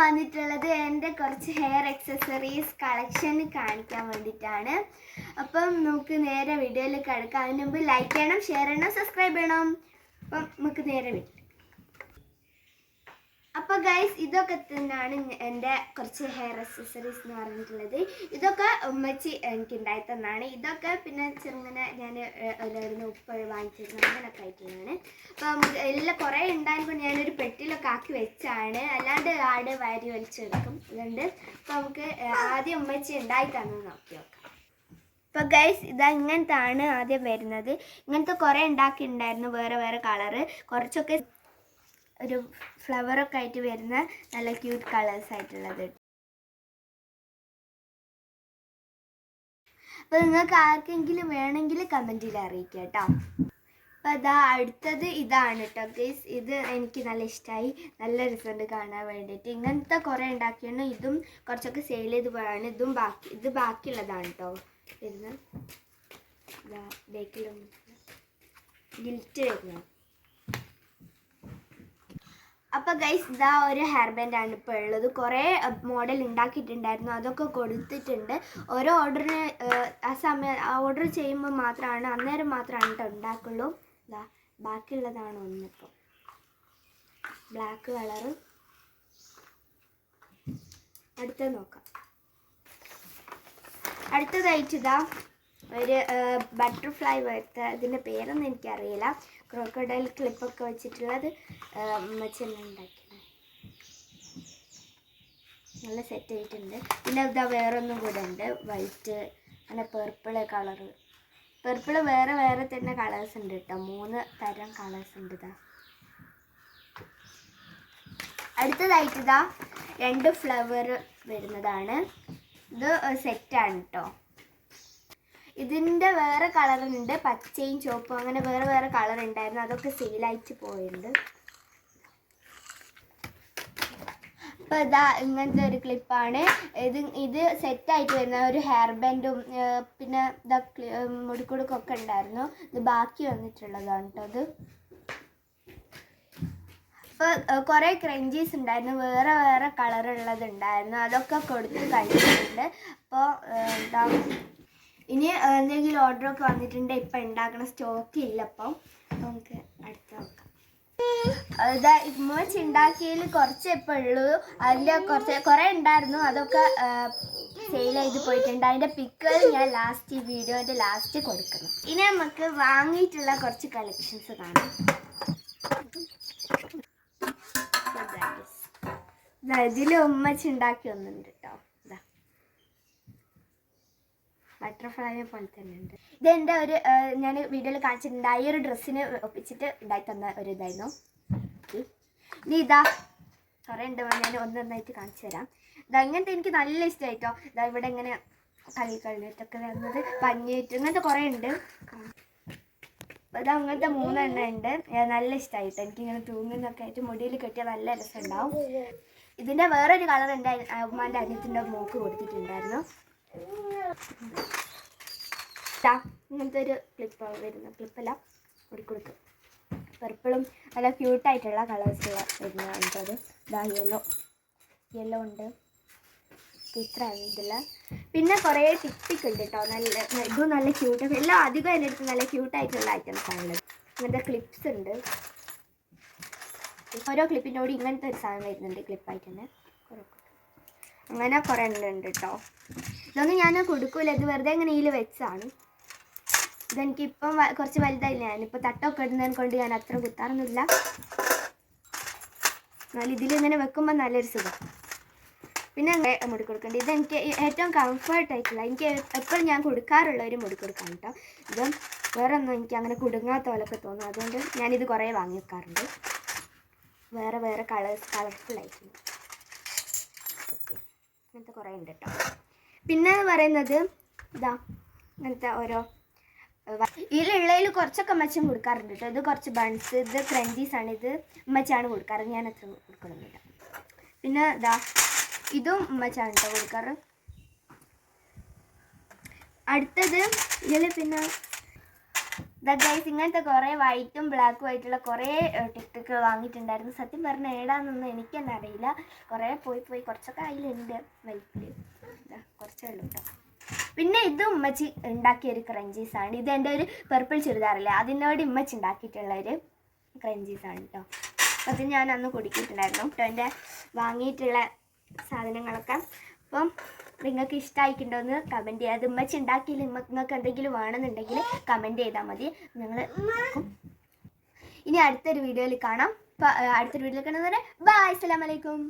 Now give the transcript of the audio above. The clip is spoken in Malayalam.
വന്നിട്ടുള്ളത് എന്റെ കുറച്ച് ഹെയർ എക്സസറീസ് കളക്ഷൻ കാണിക്കാൻ വേണ്ടിയിട്ടാണ്. അപ്പം നമുക്ക് നേരെ വീഡിയോയിൽ കിടക്കാം. അതിന് മുമ്പ് ലൈക്ക് ചെയ്യണം ഷെയർ ചെയ്യണം സബ്സ്ക്രൈബ് ചെയ്യണം. അപ്പം നമുക്ക് നേരെ വീട്ടിൽ അപ്പോൾ ഗൈസ് ഇതൊക്കെ തന്നെയാണ് എന്റെ കുറച്ച് ഹെയർ അക്സസറീസ് എന്ന് പറഞ്ഞിട്ടുള്ളത്. ഇതൊക്കെ ഉമ്മച്ചി എനിക്ക് ഉണ്ടായി തന്നാണ്. ഇതൊക്കെ പിന്നെ ചെറുങ്ങനെ ഞാൻ എല്ലാവരും ഉപ്പ് വാങ്ങിച്ചിരുന്നു. അങ്ങനെയൊക്കെ ആയിട്ടുള്ളതാണ് അപ്പം എല്ലാം കുറേ ഉണ്ടായപ്പോൾ ഞാനൊരു പെട്ടിയിലൊക്കെ ആക്കി വെച്ചാണ്. അല്ലാണ്ട് ആട് വാരി വലിച്ചെടുക്കും. അതുകൊണ്ട് അപ്പോൾ നമുക്ക് ആദ്യം ഉമ്മച്ചി ഉണ്ടായി തന്നു നോക്കി നോക്കാം. അപ്പൊ ഗൈസ് ഇതാ ഇങ്ങനത്താണ് ആദ്യം വരുന്നത്. ഇങ്ങനത്തെ കുറേ ഉണ്ടാക്കിയിട്ടുണ്ടായിരുന്നു. വേറെ വേറെ കളറ് കുറച്ചൊക്കെ ഒരു ഫ്ലവറൊക്കെ ആയിട്ട് വരുന്ന നല്ല ക്യൂട്ട് കളേഴ്സ് ആയിട്ടുള്ളത്. അപ്പോൾ നിങ്ങൾക്ക് ആർക്കെങ്കിലും വേണമെങ്കിൽ കമന്റിൽ അറിയിക്കുക കേട്ടോ അപ്പോൾ അതാ അടുത്തത് ഇതാണ് കേട്ടോ ഗൈസ് ഇത് എനിക്ക് നല്ല ഇഷ്ടമായി നല്ല റിസൾട്ട് കാണാൻ വേണ്ടിയിട്ട്. ഇങ്ങനത്തെ കുറേ ഉണ്ടാക്കിയാണ്. ഇതും കുറച്ചൊക്കെ സെയിൽ ചെയ്ത് പോയാണ്. ഇതും ബാക്കി ഇത് ബാക്കിയുള്ളതാണ് കേട്ടോ വരുന്നത്. ഇതാ ബേക്കിലും ഗിൽറ്റ് വരുന്നത് അപ്പോൾ ഗൈസ് ഇതാ ഒരു ഹെയർ ബാൻഡ് ആണ് ഇപ്പോൾ ഉള്ളത്. കുറേ മോഡൽ ഉണ്ടാക്കിയിട്ടുണ്ടായിരുന്നു അതൊക്കെ കൊടുത്തിട്ടുണ്ട്. ഓരോ ഓർഡറിന് ആ സമയം ഓർഡർ ചെയ്യുമ്പോൾ മാത്രമാണ് അന്നേരം മാത്രമാണ് കേട്ടോ ഉണ്ടാക്കുള്ളൂ ബാക്കിയുള്ളതാണ് ഒന്നിപ്പോൾ ബ്ലാക്ക് കളറ് അടുത്തത് നോക്കാം. അടുത്തതായിട്ട് ഇതാ ഒരു ബട്ടർഫ്ലൈ പോലത്തെ അതിന്റെ പേരൊന്നും എനിക്കറിയില്ല. ക്രോക്കഡൈൽ ക്ലിപ്പൊക്കെ വെച്ചിട്ടുള്ളത് ഉണ്ടാക്കിയത്. നല്ല സെറ്റ് ആയിട്ടുണ്ട്. പിന്നെ ഇതാ വേറൊന്നും കൂടെ ഉണ്ട്. വൈറ്റ് അങ്ങനെ പെർപ്പിൾ കളറ് പെർപ്പിൾ വേറെ വേറെ തന്നെ കളേഴ്സ് ഉണ്ട് കേട്ടോ. മൂന്ന് തരം കളേഴ്സ് ഉണ്ട് ഇതാ. അടുത്തതായിട്ട് ഇതാ രണ്ട് ഫ്ലവർ വരുന്നതാണ്. ഇത് സെറ്റാണ് കേട്ടോ. ഇതിന്റെ വേറെ കളറുണ്ട്. പച്ചയും ചുവപ്പും. അങ്ങനെ വേറെ വേറെ കളർ ഉണ്ടായിരുന്നു. അതൊക്കെ സെയിലായിട്ട് പോയിട്ടുണ്ട് അപ്പോൾ ഇതാ ഇങ്ങനത്തെ ഒരു ക്ലിപ്പാണ് ഇത് ഇത് സെറ്റായിട്ട് വരുന്ന ഒരു ഹെയർ ബാൻഡും പിന്നെ ഇതാ മുടിക്കുടുക്കൊക്കെ ഉണ്ടായിരുന്നു. ഇത് ബാക്കി വന്നിട്ടുള്ളതാണ് കേട്ടോ അത് അപ്പോൾ കുറേ ക്രഞ്ചീസ് ഉണ്ടായിരുന്നു. വേറെ വേറെ കളറുള്ളത് ഉണ്ടായിരുന്നു. അതൊക്കെ കൊടുത്ത് കഴിഞ്ഞിട്ടുണ്ട് അപ്പോൾ എന്താ ഇനി എന്തെങ്കിലും ഓർഡറൊക്കെ വന്നിട്ടുണ്ട് ഇപ്പം ഉണ്ടാക്കണ സ്റ്റോക്ക് ഇല്ല അപ്പം നമുക്ക് അടുത്ത നോക്കാം. ഇതാ ഇമ്മച്ച് ഉണ്ടാക്കിയതിൽ കുറച്ച് ഇപ്പം ഉള്ളൂ. അതിൽ കുറച്ച് കുറേ ഉണ്ടായിരുന്നു അതൊക്കെ സെയിൽ ചെയ്ത് പോയിട്ടുണ്ട്. അതിന്റെ പിക്കുകൾ ഞാൻ ലാസ്റ്റ് ഈ വീഡിയോന്റെ ലാസ്റ്റ് കൊടുക്കുന്നു. ഇനി നമുക്ക് വാങ്ങിയിട്ടുള്ള കുറച്ച് കളക്ഷൻസ് കാണാം. ഇതിൽ ഉമ്മച്ച് ഉണ്ടാക്കി ഒന്നുണ്ട് കേട്ടോ ഇതാ ബട്ടർഫ്ലൈയെ പോലെ തന്നെ ഉണ്ട് ഇതെന്റെ ഒരു ഞാൻ വീഡിയോയിൽ കാണിച്ചിട്ടുണ്ട് ഈ ഒരു ഡ്രസ്സിന് ഒപ്പിച്ചിട്ട് ഉണ്ടായി തന്ന ഒരു ഇതായിരുന്നു. ഇത്. ഇനി ഇതാ കുറേ ഉണ്ട് ഞാൻ ഒന്നൊന്നായിട്ട് കാണിച്ചു തരാം. ഇതങ്ങനത്തെ എനിക്ക് നല്ല ഇഷ്ടമായിട്ടോ. ഇതാ ഇവിടെ ഇങ്ങനെ കളി കളിയിട്ടൊക്കെ വരുന്നത് പഞ്ഞിട്ട് ഇങ്ങനത്തെ കുറേ ഉണ്ട്. അത് അങ്ങനത്തെ മൂന്നെണ്ണം ഉണ്ട്. നല്ല ഇഷ്ടമായിട്ട് എനിക്ക് ഇങ്ങനെ തൂങ്ങുന്നൊക്കെ ആയിട്ട് മുടിയിൽ കെട്ടിയാൽ നല്ല രസമുണ്ടാവും. ഇതിന്റെ വേറൊരു കളർ ഉണ്ട് ഉമ്മാന്റെ അനിയത്തിന്റെ മോക്ക് കൊടുത്തിട്ടുണ്ടായിരുന്നു. ദാ, ഇങ്ങനത്തെ ഒരു ക്ലിപ്പ് വരുന്ന ക്ലിപ്പല്ല കൊടുക്കും. പർപ്പിളും നല്ല ക്യൂട്ടായിട്ടുള്ള കളേഴ്സുള്ള വരുന്നതാണ് അത് ഇതാ യെല്ലോ യെല്ലോ ഉണ്ട്. ഇത്ര ഇതിൽ. പിന്നെ കുറേ ടിക് ടിക് ഉണ്ട് കേട്ടോ നല്ല ഇതും നല്ല ക്യൂട്ട് എല്ലാം അധികം എന്റെ അടുത്ത് നല്ല ക്യൂട്ടായിട്ടുള്ള ഐറ്റംസ് ആണുള്ളത് ഇങ്ങനത്തെ ക്ലിപ്സ് ഉണ്ട്. ഓരോ ക്ലിപ്പിന്റെ കൂടി ഇങ്ങനത്തെ ഒരു സാധനം വരുന്നുണ്ട് ക്ലിപ്പായിട്ട് തന്നെ. അങ്ങനെ കുറേ ഉണ്ട് കേട്ടോ ഇതൊന്നും ഞാൻ കൊടുക്കൂല. ഇത് വെറുതെ ഇങ്ങനെ ഇതിൽ വെച്ചാണ് ഇതെനിക്ക് ഇപ്പം കുറച്ച് വലുതായില്ല? ഞാനിപ്പോൾ തട്ടൊക്കെ ഇടുന്നതിനെ കൊണ്ട് ഞാൻ അത്ര കുത്താറൊന്നുമില്ല എന്നാൽ ഇതിലിങ്ങനെ വെക്കുമ്പോൾ നല്ലൊരു സുഖം. പിന്നെ മുടി കൊടുക്കേണ്ടത് ഇതെനിക്ക് ഏറ്റവും കംഫർട്ടായിട്ടുള്ള എനിക്ക് എപ്പോഴും ഞാൻ കൊടുക്കാറുള്ള ഒരു മുടി കൊടുക്കാൻ കേട്ടോ ഇത് വേറെ ഒന്നും എനിക്ക് അങ്ങനെ കുടുങ്ങാത്ത പോലൊക്കെ തോന്നും. അതുകൊണ്ട് ഞാനിത് കുറേ വാങ്ങി വെക്കാറുണ്ട്. വേറെ വേറെ കളേഴ്സ് കളർഫുൾ ആയിട്ടുണ്ട്. അങ്ങനത്തെ കുറേ ഉണ്ട് കേട്ടോ പിന്നെ പറയുന്നത് ഇതാ ഇങ്ങനത്തെ ഓരോ ഇതിലുള്ളതിൽ കുറച്ചൊക്കെ മച്ചം കൊടുക്കാറുണ്ട് കേട്ടോ ഇത് കുറച്ച് ബൺസ് ഇത് ക്രഞ്ചീസ് ആണ്. ഇത് ഉമ്മച്ചാണ് കൊടുക്കാറ്. ഞാൻ അത്ര കൊടുക്കണമെന്നില്ല പിന്നെ ഇതാ ഇതും ഉമ്മച്ചാണ് കേട്ടോ കൊടുക്കാറ്. അടുത്തത് ഇതിൽ പിന്നെ ഗൈസ് ഇങ്ങനത്തെ കുറേ വൈറ്റും ബ്ലാക്കും ആയിട്ടുള്ള കുറേ ടിക്ടോക്കുകൾ വാങ്ങിയിട്ടുണ്ടായിരുന്നു. സത്യം പറഞ്ഞാൽ ഏടാന്നൊന്നും എനിക്ക് തന്നെ അറിയില്ല കുറേ പോയി പോയി കുറച്ചൊക്കെ അതിലുണ്ട് വലിപ്പിൽ കുറച്ചേ ഉള്ളൂ കേട്ടോ പിന്നെ ഇത് ഉമ്മച്ചി ഉണ്ടാക്കിയ ഒരു ക്രഞ്ചീസ് ആണ്. ഇത് എന്റെ ഒരു പെർപ്പിൾ ചുരിദാറില്ലേ അതിനോട് ഉമ്മച്ചി ഉണ്ടാക്കിയിട്ടുള്ള ഒരു ക്രഞ്ചീസ് ആണ് കേട്ടോ അത് ഞാൻ അന്ന് കുടിക്കിയിട്ടുണ്ടായിരുന്നു. കേട്ടോ എന്റെ വാങ്ങിയിട്ടുള്ള സാധനങ്ങളൊക്കെ. അപ്പം നിങ്ങൾക്ക് ഇഷ്ടമായിട്ടുണ്ടോ എന്ന് കമന്റ് ചെയ്യാം. അത് ഉമ്മച്ചി ഉണ്ടാക്കിയില്ല? നിങ്ങൾക്ക് എന്തെങ്കിലും വേണമെന്നുണ്ടെങ്കിൽ കമന്റ് ചെയ്താൽ മതി. ഞങ്ങൾ ഇനി അടുത്തൊരു വീഡിയോയിൽ കാണാം. അടുത്തൊരു വീഡിയോയിൽ കാണുന്നവരെ ബായ് അസ്സലാമലൈക്കും